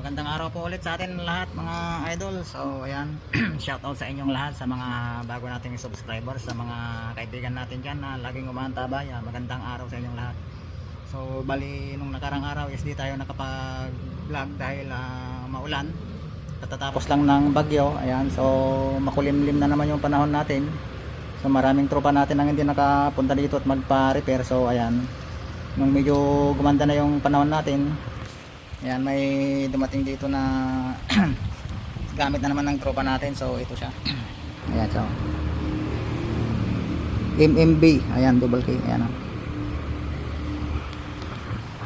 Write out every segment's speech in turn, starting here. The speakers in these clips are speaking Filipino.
magandang araw po ulit sa atin lahat mga idol. So ayan, shout out sa inyong lahat sa mga bago nating subscribers, sa mga kaibigan natin dyan na laging umaantabay. Ah, magandang araw sa inyong lahat. So bali nung nakarang araw is di tayo nakapag-vlog dahil ah, maulan. Katatapos lang ng bagyo. Ayan, so makulimlim na naman yung panahon natin. So maraming tropa natin ang hindi nakapunta dito at magpa-repair. So ayan, nung medyo gumanda na yung panahon natin, Ayan, may dumating dito na gamit na naman ng tropa natin. So, ito siya. Ayan, so. MMB. Ayan, double K. Ayan. oh.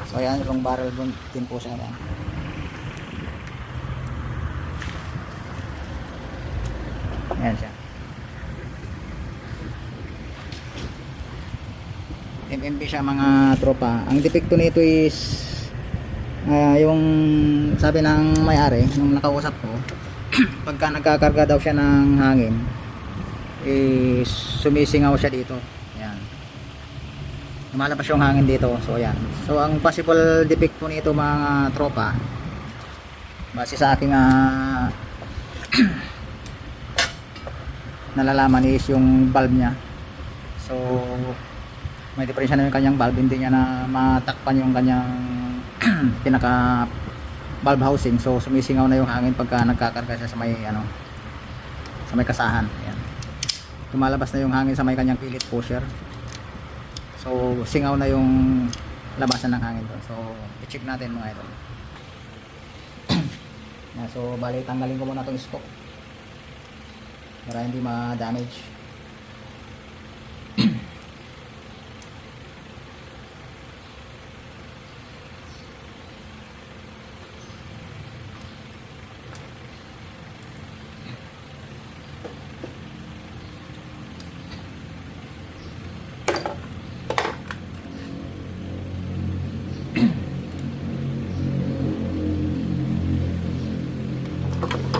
So, ayan, long barrel din po siya. Ayan. Ayan siya. MMB siya mga tropa. Ang depekto nito is Ah, yung sabi ng may-ari nung nakausap ko pagka nagkakarga daw siya ng hangin is sumisingaw siya dito. Yan. Lumalabas yung hangin dito. So yan. So ang possible defect po nito mga tropa base sa aking ah, nalalaman is yung valve nya so may diferensya na yung kanyang valve. Hindi niya na matakpan yung kanyang pinaka valve housing. So sumisingaw na yung hangin pagka nagkakarga siya sa may ano sa may kasahan. Ayan. Lumalabas na yung hangin sa may kanyang pilit pusher. So singaw na yung labasan ng hangin doon. So i-check natin mga ito so bali tanggalin ko muna itong stock. Para hindi ma-damage Okay.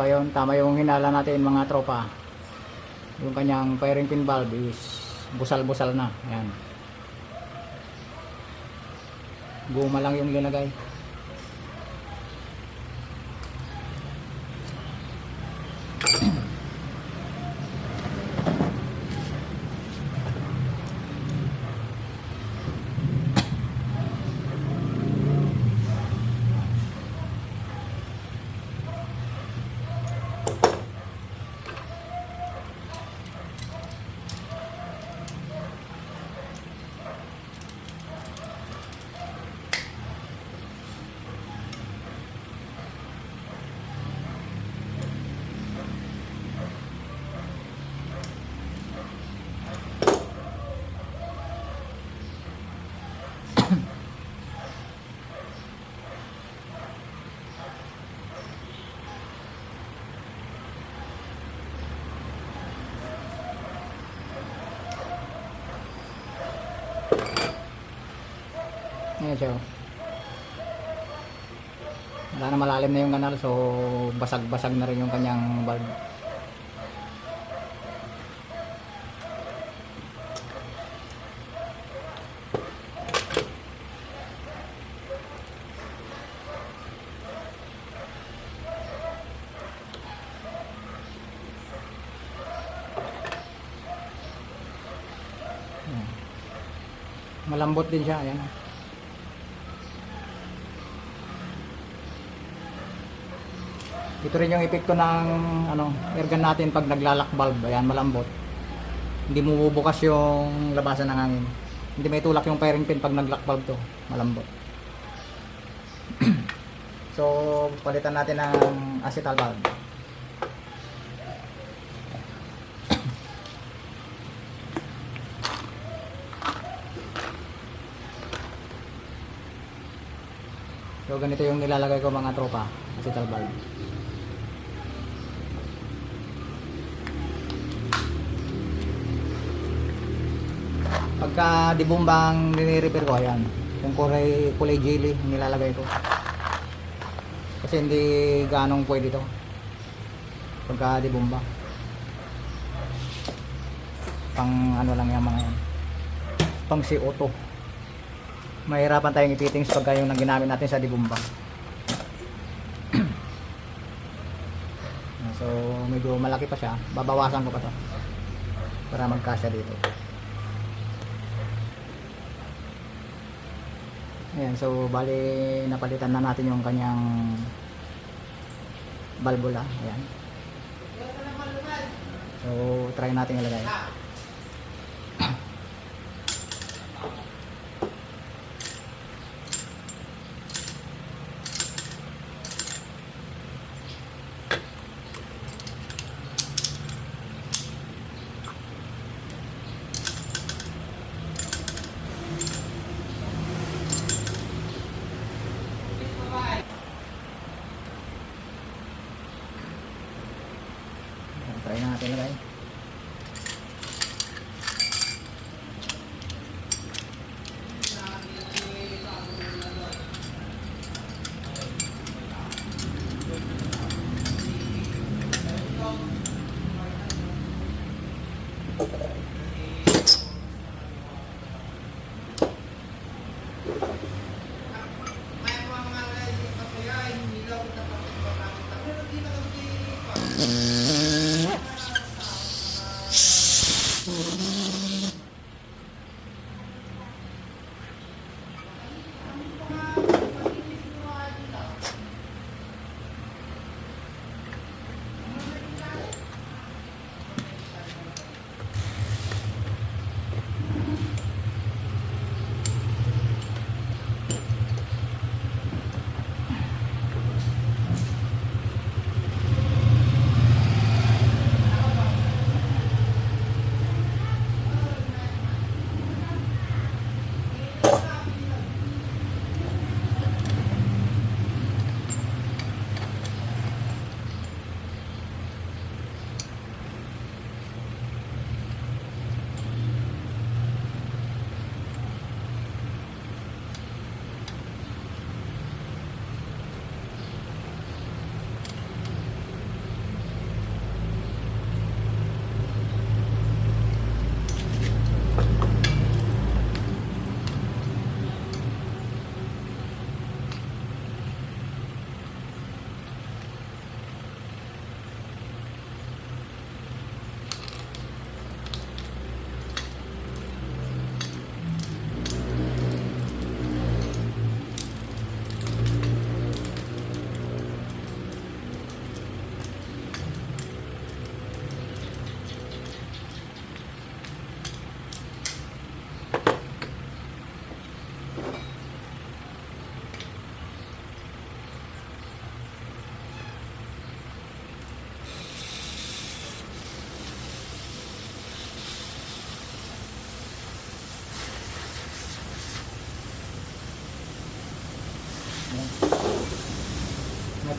So ayun, tama yung hinala natin mga tropa. Yung kanyang firing pin valve is busal-busal na. Ayan. Guma lang yung linagay. Ayan siya. Wala na malalim na yung kanal so basag-basag na rin yung kanyang valve. Ayan. Malambot din siya, ayan. Ito rin yung epekto ng ano, airgun natin pag naglalak valve. Ayan, malambot. Hindi bumubukas yung labasan ng hangin. Hindi may tulak yung firing pin pag naglock valve to. Malambot. so, palitan natin ng acetal valve. So, ganito yung nilalagay ko mga tropa. Acetal valve. Pagka dibumbang nire-repair ko ayan. Yung kulay, kulay jelly nilalagay ko. Kasi hindi ganong pwede to. Pagka dibumba. Pang ano lang yung mga yan. Pang CO2 mahirapan tayong ipitings pagka yung ginamit natin sa dibumba. So medyo malaki pa siya. Babawasan ko pa to. Para magkasya dito Ayan, so bali napalitan na natin yung kanyang valvula. Ayan. So try natin ilagay.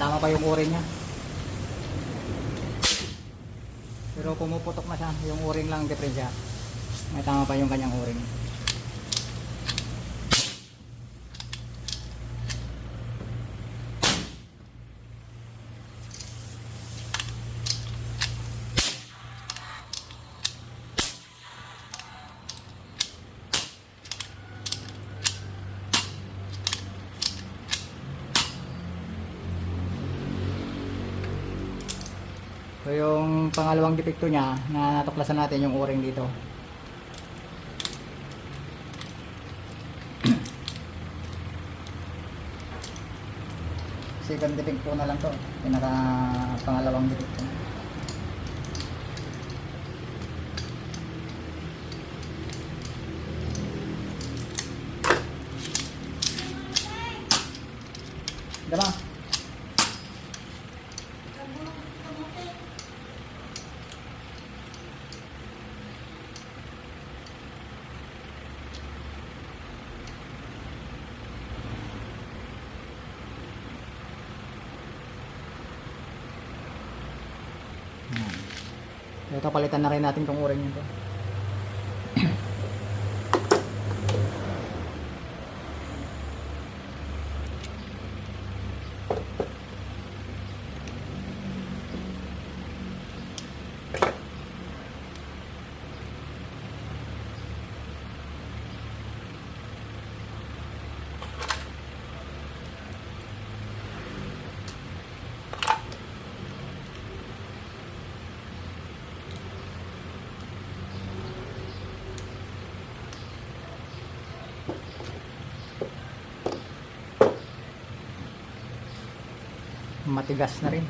Tama pa yung uring niya. Pero pumuputok na siya, yung uring lang ang diferensya. May tama pa yung kanyang uring. So yung pangalawang depekto niya na natuklasan natin yung o-ring dito. Second depekto na lang to. Pinaka pangalawang depekto. Diba? Yan. So, ito palitan na rin natin tong uring nito. Matigas na rin.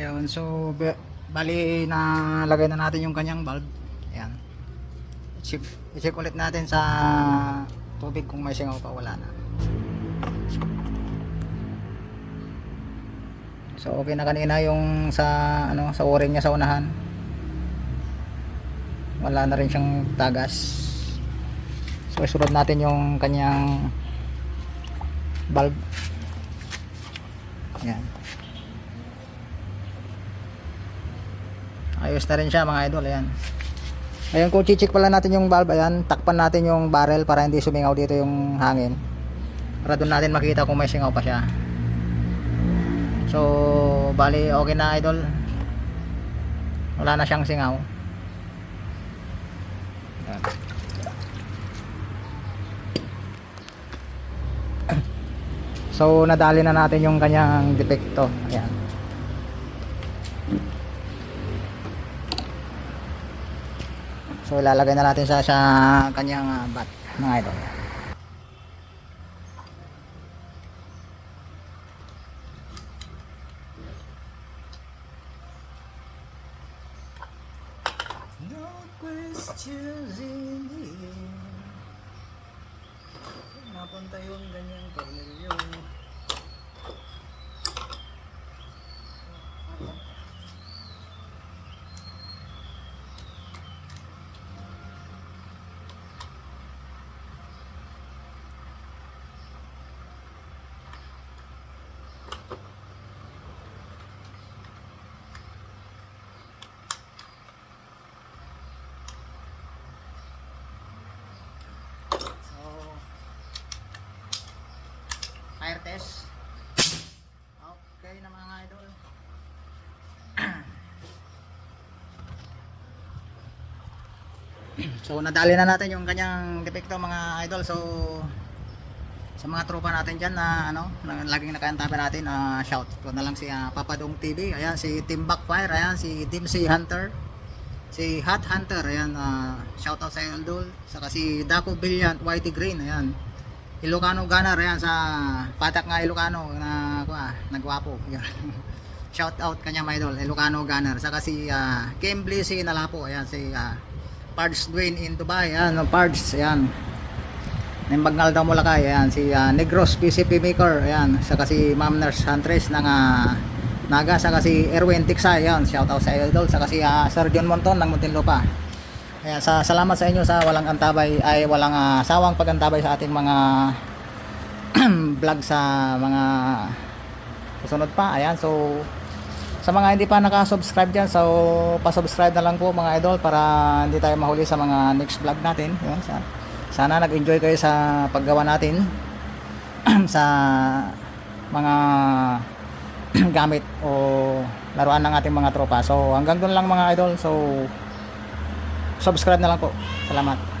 Ayun, so bali na lagay na natin yung kanyang bulb. Ayan. I-check, i-check ulit natin sa tubig kung may singaw pa wala na. So okay na kanina yung sa ano sa o-ring niya sa unahan. Wala na rin siyang tagas. So isunod natin yung kanyang bulb. Ayan. Ayos na rin siya mga idol ayan. Ayun kung chichik pala natin yung valve ayan takpan natin yung barrel para hindi sumingaw dito yung hangin. Para doon natin makita kung may singaw pa siya. So bali okay na idol. Wala na siyang singaw. Ayan. so nadali na natin yung kanyang depekto. Ayan So ilalagay na natin sa sa kanyang ah, bat mga idol. No questions in the air. Napunta yung ganyang Cornelio. So, fire test. Okay na mga idol. So, nadali na natin yung kanyang depekto mga idol. So, sa mga tropa natin dyan na ano, na laging nakaantabi natin, ah, shout ko na lang si ah, Papadong TV, ayan si Team Backfire, ayan si Dimsy Hunter, si Hot Hunter, ayan, uh, shout out sa Idol, saka si Daco Brilliant, Whitey Green, ayan, Ilocano Gunner, ayan, sa patak nga Ilocano, na, kuha, nagwapo, ayan. shout out kanya mga idol, Ilocano Gunner, saka si uh, Kimbley si Nalapo, ayan, si uh, Pards Dwayne in Dubai, ayan, no, Pards, ayan, Nimbagnal daw Mulakay, ayan, si ah, Negros PCP Maker, ayan, saka si Ma'am Nurse Huntress ng ah, Naga, saka si Erwin Tiksay, ayan, shout out sa idol, saka si ah, Sir John Monton ng Muntinlupa. Ayan, sa, salamat sa inyo sa walang antabay, ay walang ah, sawang pagantabay sa ating mga vlog sa mga susunod pa, ayan, so sa mga hindi pa naka-subscribe dyan, so pa-subscribe na lang po mga idol para hindi tayo mahuli sa mga next vlog natin. Sa, sana nag-enjoy kayo sa paggawa natin sa mga gamit o laruan ng ating mga tropa. So hanggang doon lang mga idol. So subscribe na lang po. Salamat.